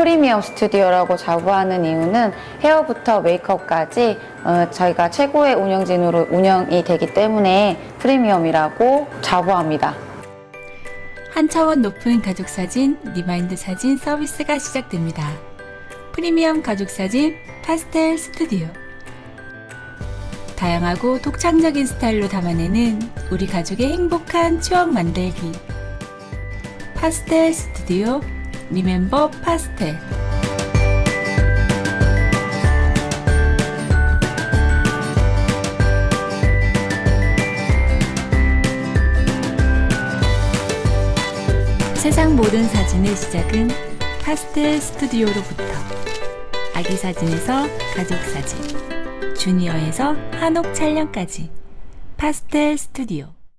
프리미엄 스튜디오라고 자부하는 이유는 헤어부터 메이크업까지 어, 저희가 최고의 운영진으로 운영이 되기 때문에 프리미엄이라고 자부합니다. 한 차원 높은 가족 사진, 리마인드 사진 서비스가 시작됩니다. 프리미엄 가족 사진 파스텔 스튜디오. 다양하고 독창적인 스타일로 담아내는 우리 가족의 행복한 추억 만들기. 파스텔 스튜디오 리멤버 파스텔. 세상 모든 사진의 시작은 파스텔 스튜디오로부터 아기 사진에서 가족 사진, 주니어에서 한옥 촬영까지 파스텔 스튜디오.